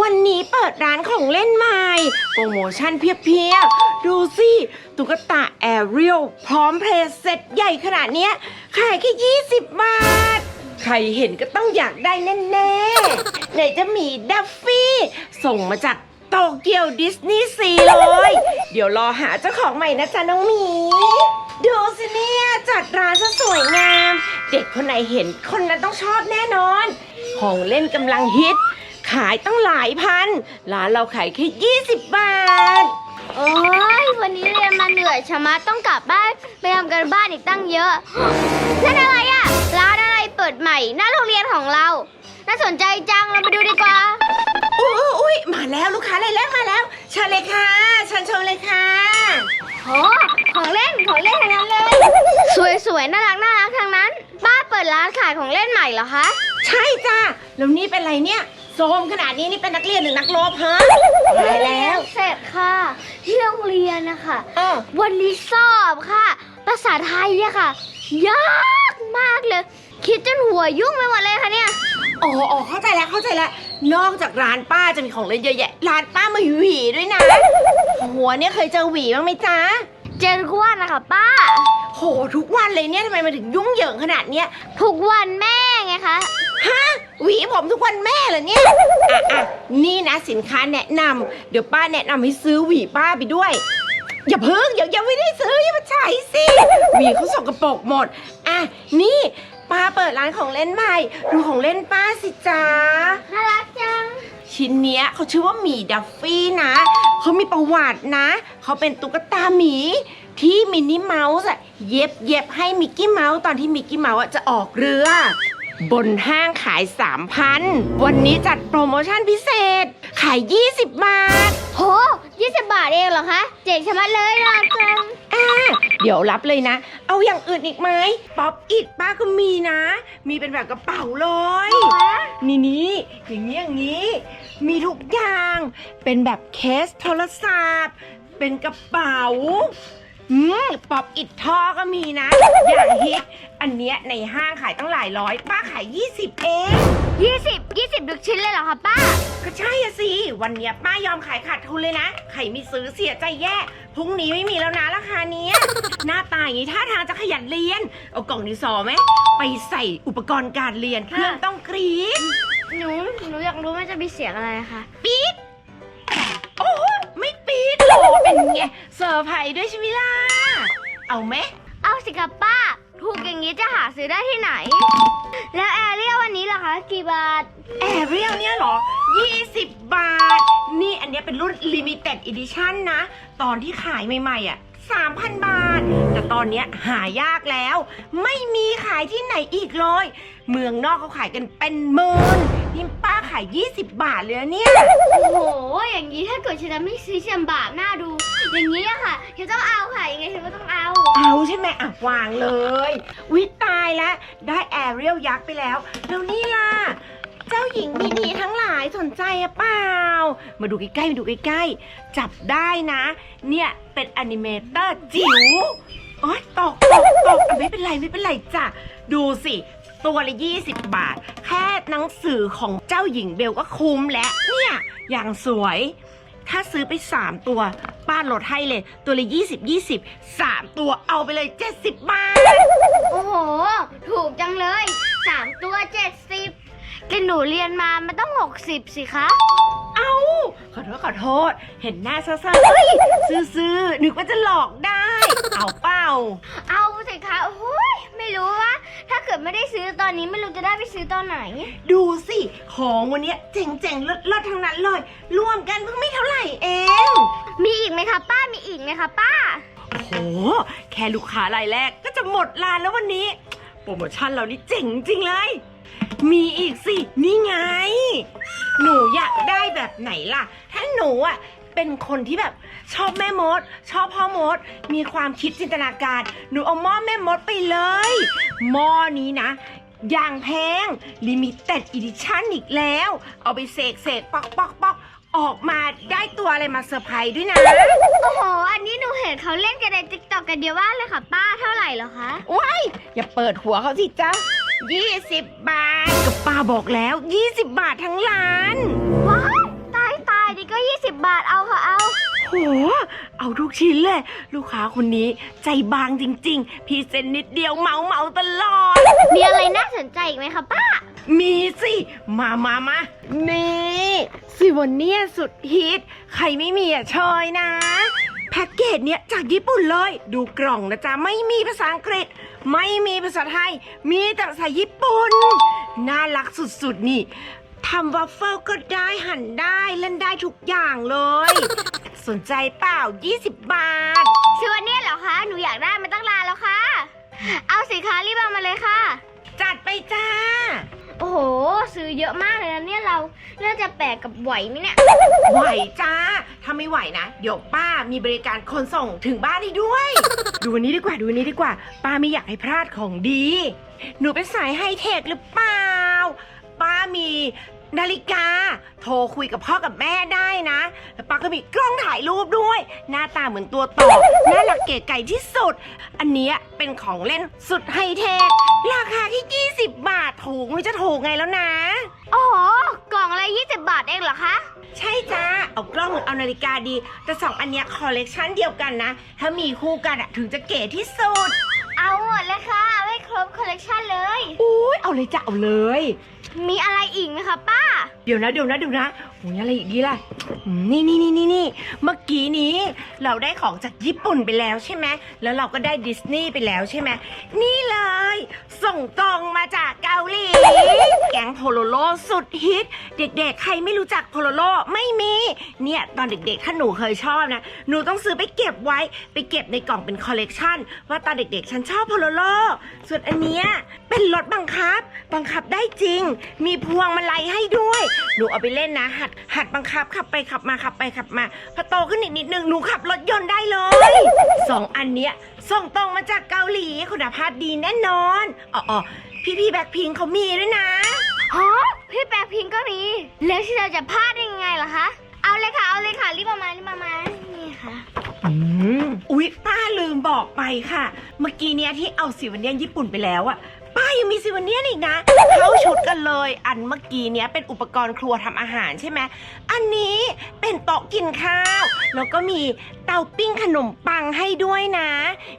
วันนี้เปิดร้านของเล่นใหม่ โปรโมชั่นเพียบๆ ดูสิ ตุ๊กตาแอเรียลพร้อมเพลย์เซ็ตใหญ่ขนาดเนี้ย ขายแค่ 20 บาท ใครเห็นก็ต้องอยากได้แน่ๆ ไหนจะมีดัฟฟี่ ส่งมาจากโตเกียวดิสนีย์ซีเลย เดี๋ยวรอหาเจ้าของใหม่นะจ๊ะน้องหมี ดูสิเนี่ย จัดร้านซะสวยงาม เด็กคนไหนเห็นคนนั้นต้องชอบแน่นอน ของเล่นกำลังฮิต ขายตั้งหลายพัน ร้านเราขายแค่20 บาท โอ้ยวันนี้เรียนมาเหนื่อยชะมัดต้องกลับบ้านไปทำกันบ้านอีกตั้งเยอะนั่นอะไรอะร้านอะไรเปิดใหม่หน้าโรงเรียนของเรา น่าสนใจจังเราไปดูดีกว่าอุ้ยอุ๊ยอุ้ยมาแล้วลูกค้ารายแรกมาแล้วเชิญเลยค่ะเชิญชมเลยค่ะ โอ้ของเล่นของเล่นทั้งนั้นเลย สวยๆน่ารักน่ารักทั้งนั้นป้าเปิดร้านขายของเล่นใหม่เหรอคะ ใช่จ้าแล้วนี่เป็นไรเนี่ยโซมขนาดนี้นี่เป็นนักเรียนหรือนักรบฮะตายแล้วเสร็จค่ะ ที่โรงเรียนนะคะเออวันนี้สอบค่ะ ภาษาไทยอะค่ะ ยากมากเลย คิดจนหัวยุ่งไปหมดเลยค่ะเนี่ย อ๋ออ๋อเข้าใจแล้วเข้าใจแล้ว นอกจากร้านป้าจะมีของเล่นเยอะแยะร้านป้ามาหวีด้วยนะ หัวเนี่ยเคยเจอหวีบ้างไหมจ๊ะ เจนกวนนะคะป้า โหทุกวันเลยเนี่ยทำไมมันถึงยุ่งเหยิงขนาดเนี้ยทุกวันแม่ไงคะ ฮะหวีผมทุกวันแม่เหรอเนี่ยอะอะนี่นะสินค้าแนะนำเดี๋ยวป้าแนะนำให้ซื้อหวีป้าไปด้วย อย่าเพิ่งเดี๋ยวยังไม่ได้ซื้ออย่ามาใช้สิหวีเขาสกปรกหมด อะนี่ป้าเปิดร้านของเล่นใหม่ดูของเล่นป้าสิจ๊ะน่ารักจัง ชิ้นเนี้ยเขาชื่อว่าหมีดัฟฟี่นะ เขามีประวัตินะ เขาเป็นตุ๊กตาหมี ที่มินนี่เมาส์อะเย็บเย็บให้มิกกี้เมาส์ตอนที่มิกกี้เมาส์อะจะออกเรือ บนห้างขาย 3,000 วันนี้จัดโปรโมชั่นพิเศษ ขาย 20 บาท โห20บาทเองเหรอคะ เจ๋งชะมัดเลยน่ารักจังอ่าเดี๋ยวรับเลยนะ เอาอย่างอื่นอีกไหมป๊อปอิดป้าก็มีนะ มีเป็นแบบกระเป๋าเลย นี่นี่อย่างนี้อย่างนี้ มีทุกอย่าง เป็นแบบเคสโทรศัพท์ เป็นกระเป๋า อืมป๊อปอิดท่อก็มีนะ อย่างฮิต อันเนี้ยในห้างขายตั้งหลายร้อย ป้าขาย 20 เอง 20 20ทุกชิ้นเลยเหรอคะป้า ก็ใช่อะสิ วันเนี้ยป้ายอมขายขาดทุนเลยนะ ใครมีซื้อเสียใจแย่ พรุ่งนี้ไม่มีแล้วนะราคาเนี้ย หน้าตาอย่างนี้ท่าทางจะขยันเรียน เอากล่องดินสอไหม ไปใส่อุปกรณ์การเรียนเครื่องต้องกรีดหนูหนูอยากรู้มันจะมีเสียงอะไรคะปี๊ดโอ้โหไม่ปี๊ดหรอเป็นไงเซอร์ไพรส์ด้วยใช่ไหมล่ะ เอาไหมเอาสิครับป้า ถูกอย่างนี้จะหาซื้อได้ที่ไหน แล้วแอรเรียลวันนี้ล่ะคะ กี่บาท แอเรียลเนี่ยเหรอ 20 บาท นี่อันเนี้ยเป็นรุ่น Limited Edition นะ ตอนที่ขายใหม่ๆอะ3,000 บาท แต่ตอนเนี้ยหายากแล้ว ไม่มีขายที่ไหนอีกเลย เมืองนอกเขาขายกันเป็นหมื่น นี่ป้าขาย 20 บาทเลยนะเนี่ย โอ้โห อย่างนี้ถ้าเกิดฉันจะไม่ซื้อฉันบาปหน้าดู อย่างนี้อะค่ะฉันต้องเอาค่ะ ยังไงฉันก็ต้องเอา เอาใช่ไหมอะวางเลย วิตายแล้ว ได้แอเรียลยักษ์ไปแล้ว แล้วนี่ล่ะ เจ้าหญิงดีๆทั้งหลายสนใจอะเปล่า มาดูใกล้ๆ มาดูใกล้ๆ จับได้นะ เนี่ยเป็นแอนิเมเตอร์จิ๋วโอ๊ยตกตกตกอะไม่เป็นไรไม่เป็นไรจ้ะ ดูสิ ตัวละ 20 บาท แค่หนังสือของเจ้าหญิงเบลก็คุ้มแล้วเนี่ย อย่างสวย ถ้าซื้อไป 3 ตัว ป้าลดให้เลย ตัวละ 20 20 3 ตัวเอาไปเลย 70 บาท โอ้โห ถูกจังเลยสามตัวเจ็ดสิบแต่หนูเรียนมามันต้องหกสิบสิคะเอาขอโทษขอโทษ เห็นหน้าซ่าๆเฮ้ยซื้อๆนึกว่าจะหลอกได้ เอาเปล่าเอาสิคะโอ้ยไม่รู้ว่า ถ้าเกิ ดไม่ได้ซื้อตอนนี้ไม่รู้จะได้ไปซื้อตอนไหน ดูสิ ของวันเนี้ยเจ๋งๆเลิศๆทั้งนั้นเลย รวมกันเพิ่งไม่เท่าไหร่เอง มีอีกไหมคะป้ามีอีกไหมคะป้าโอ้โหแค่ลูกค้ารายแรกก็จะหมดร้านแล้ววันนี้ โปรโมชั่นเรานี่เจ๋งจริงเลย มีอีกสิ นี่ไง หนูอยากได้แบบไหนล่ะ ถ้าหนูอะ เป็นคนที่แบบชอบแม่มด ชอบพ่อมด มีความคิดจินตนาการ หนูเอาหม้อแม่มดไปเลยหม้อนี้นะอย่างแพงลิมิเต็ดอีดิชั่นอีกแล้ว เอาไปเสกเสกปอกปอกปอกออกมาได้ตัวอะไรมาเซอร์ไพรส์ด้วยนะ โอ้โห อันนี้หนูเห็นเขาเล่นกันในติ๊กต็อกกันเดียวว่าเลยค่ะป้าเท่าไหร่เหรอคะว้ายอย่าเปิดหัวเขาสิจ๊ะ20 บาทก็ป้าบอกแล้ว 20 บาททั้งร้าน ว้าวตายตาย ดิก็ 20 บาทเอาค่ะเอา โห เอาทุกชิ้นเลย ลูกค้าคนนี้ใจบางจริง ๆพี่เซนนิดเดียวเหมาเหมาตลอด มีอะไรน่าสนใจอีกไหมคะป้า มีสิ มามามานี่ซิวเนียสุดฮิต ใครไม่มีอะเชยนะ แพ็กเกจเนี้ยจากญี่ปุ่นเลย ดูกล่องนะจ๊ะ ไม่มีภาษาอังกฤษ ไม่มีภาษาไทย มีแต่ภาษาญี่ปุ่น น่ารักสุดๆนี่ ทำวัฟเฟิลก็ได้หั่นได้เล่นได้ทุกอย่างเลย สนใจเปล่า 20 บาทชื่อว่าเนี่ยเหรอคะ หนูอยากได้มาตั้งนานแล้วค่ะ เอาสิคะรีบเอามาเลยค่ะ จัดไปจ้า โอ้โห ซื้อเยอะมากเลยนะเนี่ยเราน่าจะแปลกกับไหวไหมเนี่ย ไหวจ้า ถ้าไม่ไหวนะเดี๋ยวป้ามีบริการคนส่งถึงบ้านให้ด้วย ดูอันนี้ดีกว่าดูอันนี้ดีกว่า ป้าไม่อยากให้พลาดของดี หนูเป็นสายไฮเทคหรือเปล่า ป้ามี นาฬิกา โทรคุยกับพ่อกับแม่ได้นะ แล้วป้าก็มีกล้องถ่ายรูปด้วย หน้าตาเหมือนตัวต่อน่ารักเก๋ไก่ที่สุด อันเนี้ยเป็นของเล่นสุดไฮเทค ราคาแค่20 บาทถูกไม่จะถูกไงแล้วนะ โอ้โห กล่องอะไร20 บาทเองเหรอคะ ใช่จ้าเอากล้องหรือเอานาฬิกาดี แต่สองอันเนี้ยคอลเลกชันเดียวกันนะ ถ้ามีคู่กันอะถึงจะเก๋ที่สุด เอาหมดเลยค่ะเอาให้ครบคอลเลกชันเลย อุ้ยเอาเลยจ้ะเอาเลย มีอะไรอีกไหมคะป้า เดี๋ยวนะเดี๋ยวนะเดี๋ยวนะโอ้ยอะไรอีกดีล่ะอืมนี่นี่นี่นี่นี่เมื่อ กี้นี้ เราได้ของจากญี่ปุ่นไปแล้วใช่ไหมแล้วเราก็ได้ดิสนีย์ไปแล้วใช่ไหมนี่เลย ส่งตรงมาจากเกาหลี แก๊งโพโลโลสุดฮิต เด็กๆ ใครไม่รู้จักโพโลโลไม่มี เนี่ยตอนเด็กๆ ถ้าหนูเคยชอบนะ หนูต้องซื้อไปเก็บไว้ ไปเก็บในกล่องเป็นคอลเลกชันว่าตอนเด็กๆ ฉันชอบโพโลโล ส่วนอันเนี้ยเป็นรถบังคับ บังคับได้จริง มีพวงมาลัยให้ด้วย หนูเอาไปเล่นนะ หัดหัดบังคับขับไปขับมาขับไปขับมาพอโตขึ้นอีกนิดนึงหนูขับรถยนต์ได้เลยสองอันเนี้ยส่งตรงมาจากเกาหลีคุณภาพดีแน่นอนอ๋อๆพี่ๆแบ็คพิงเขามีด้วยนะฮะพี่แปรพิงก็มี แล้วที่เราจะพลาดได้ยังไงล่ะคะ เอาเลยค่ะ เอาเลยค่ะ รีบมามารีบมามานี่ค่ะอืมอุ๊ยป้าลืมบอกไปค่ะ เมื่อกี้เนี้ยที่เอาซิวเนียนญี่ปุ่นไปแล้วอะป้า ยังมีซิวเนียนอีกนะเขาชุดกันเลย อันเมื่อกี้เนี้ยเป็นอุปกรณ์ครัวทำอาหารใช่ไหมอันนี้เป็นโต๊ะกินข้าวแล้วก็มีเตาปิ้งขนมปังให้ด้วยนะ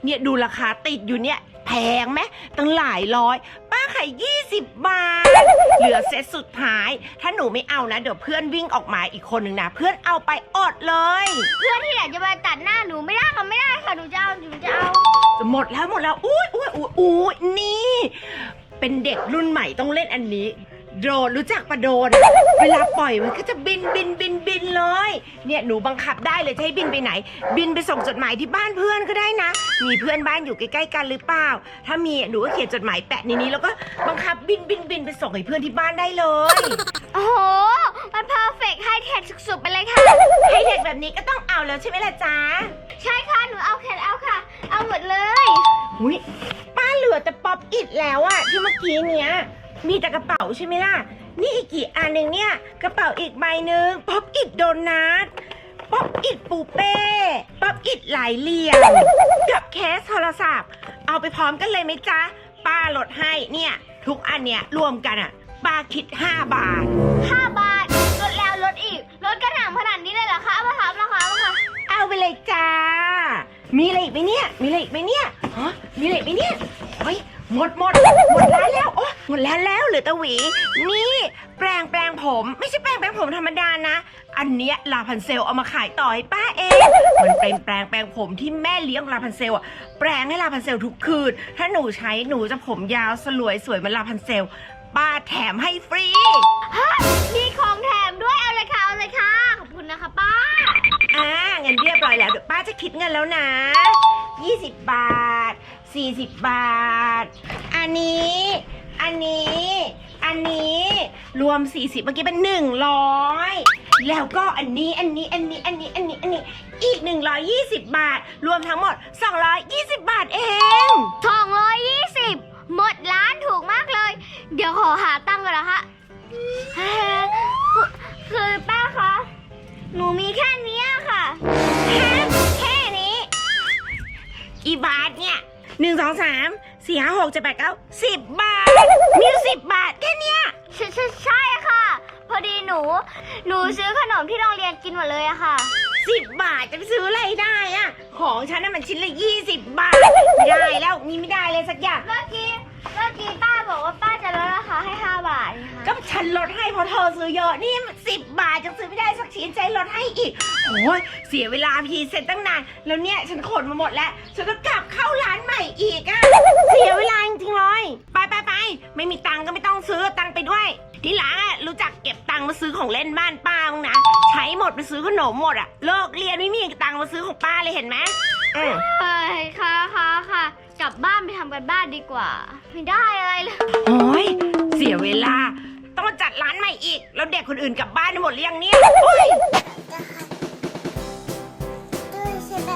เนี่ยดูราคาติดอยู่เนี่ยแพงไหมตั้งหลายร้อย 20 บาท เหลือเซตสุดท้าย ถ้าหนูไม่เอานะ เดี๋ยวเพื่อนวิ่งออกมาอีกคนหนึ่งนะ เพื่อนเอาไปอดเลย เพื่อนที่อยากจะมาตัดหน้าหนูไม่ได้ค่ะไม่ได้ค่ะหนูจะเอาหนูจะเอา หมดแล้วหมดแล้วอุ้ยอุ้ยอุ้ยอุ้ยนี่ เป็นเด็กรุ่นใหม่ต้องเล่นอันนี้ โดรนรู้จักปะโดรนอะเวลาปล่อยมันก็จะบินบินบินบินเลย เนี่ยหนูบังคับได้เลยจะให้บินไปไหน บินไปส่งจดหมายที่บ้านเพื่อนก็ได้นะ มีเพื่อนบ้านอยู่ใกล้ๆกันหรือเปล่า ถ้ามีหนูก็เขียนจดหมายแปะในนี้แล้วก็บังคับบินบินบินไปส่งให้เพื่อนที่บ้านได้เลย โอ้โห มันเพอร์เฟกต์ไฮเทคสุดๆ ไปเลยค่ะ ให้เด็กแบบนี้ก็ต้องเอาแล้วใช่ไหมล่ะจ๊ะใช่ค่ะ หนูเอาแค่เอาค่ะ เอาหมดเลย อุ้ยป้าเหลือแต่ป๊อปอิดแล้วอะที่เมื่อกี้เนี้ย มีแต่กระเป๋าใช่ไหมล่ะ นี่อีกกี่อันหนึ่งเนี่ย กระเป๋าอีกใบหนึ่งป๊อปอิดโดนัท ป๊อปอิดปูเป้ ป๊อปอิดหลายเหลี่ยม กับเคสโทรศัพท์ เอาไปพร้อมกันเลยไหมจ๊ะ ป้าลดให้ เนี่ย ทุกอันเนี้ยรวมกันอะป้าคิด 5 บาท 5 บาทลดแล้วลดอีกลดกระหน่ำขนาดนี้เลยเหรอคะเอามาค่ะเอามาค่ะเอามาค่ะเอาไปเลยจ้า มีอะไรอีกไหมเนี่ย มีอะไรอีกไหมเนี่ยฮะมีอะไรอีกไหมเนี่ยเฮ้ย หมดหมดหมดแล้วแล้วโอ้หมดแล้วแล้วเหลือแตะหวี นี่แปรงแปรงผมไม่ใช่แปรงแปรงผมธรรมดานะ อันเนี้ยลาพันเซลเอามาขายต่อให้ป้าเอง มันเป็นแปรงแปรงผมที่แม่เลี้ยงลาพันเซลอะแปรงให้ลาพันเซลทุกคืน ถ้าหนูใช้หนูจะผมยาวสลวยสวยเหมือนลาพันเซล ป้าแถมให้ฟรี ฮะมีของแถมด้วยเอาเลยค่ะเอาเลยค่ะ ขอบคุณนะคะป้า อ่าเงินเรียบร้อยแล้วเดี๋ยวป้าจะคิดเงินแล้วนะ 20 บาท 40 บาท อันนี้ อันนี้ อันนี้ รวม 40 เมื่อกี้เป็น 100 แล้วก็อันนี้ อันนี้ อันนี้ อันนี้ อันนี้ อันนี้ อีก 120 บาท รวมทั้งหมด 220 บาทเอง 220 หมดร้านถูกมากเลย เดี๋ยวขอหาตังค์ก่อนนะคะเฮ้ยคือคือป้าคะ หนูมีแค่เนี้ยค่ะฮะแค่นี้กี่บาทเนี่ย หนึ่งสองสามสี่ห้าหกเจ็ดแปดเก้าสิบบาท มีสิบบาทแค่เนี้ยใช่ใช่ใช่ค่ะ พอดีหนู หนูซื้อขนมที่โรงเรียนกินหมดเลยอะค่ะ สิบบาทจะไปซื้ออะไรได้อะของฉันน่ะมันชิ้นละยี่สิบบาทไม่ได้แล้วมีไม่ได้เลยสักอย่าง เมื่อกี้ เมื่อกี้ป้าบอกว่าป้าจะลดราคาให้ 5 บาทนะคะก็ฉันลดให้เพราะเธอซื้อเยอะนี่สิบบาทจะซื้อไม่ได้สักชิ้นใจลดให้อีกโอ้ยเสียเวลาพีเสร็จตั้งนานแล้วเนี่ยฉันขนมาหมดแล้ว ฉันก็กลับเข้าร้านใหม่อีกอะเสียเวลาจริงๆเลยไปไปไปไม่มีตังค์ก็ไม่ต้องซื้อตังค์ไปด้วย ทีหลังอะรู้จักเก็บตังค์มาซื้อของเล่นบ้านป้าบ้างนะ ดไปซื้อขนมหมดอะเลิกเรียนไม่มีตังค์มาซื้อของป้าเลยเห็นไหมอืมเฮ้ยค่ะค่ะค่ะ กลับบ้านไปทำกันบ้านดีกว่า ไม่ได้อะไรเลยโอ้ยเสียเวลา ต้องมาจัดร้านใหม่อีก แล้วเด็กคนอื่นกลับบ้านหมดหรือยังเนี่ยโอ้ย ด้วยใช่ไหม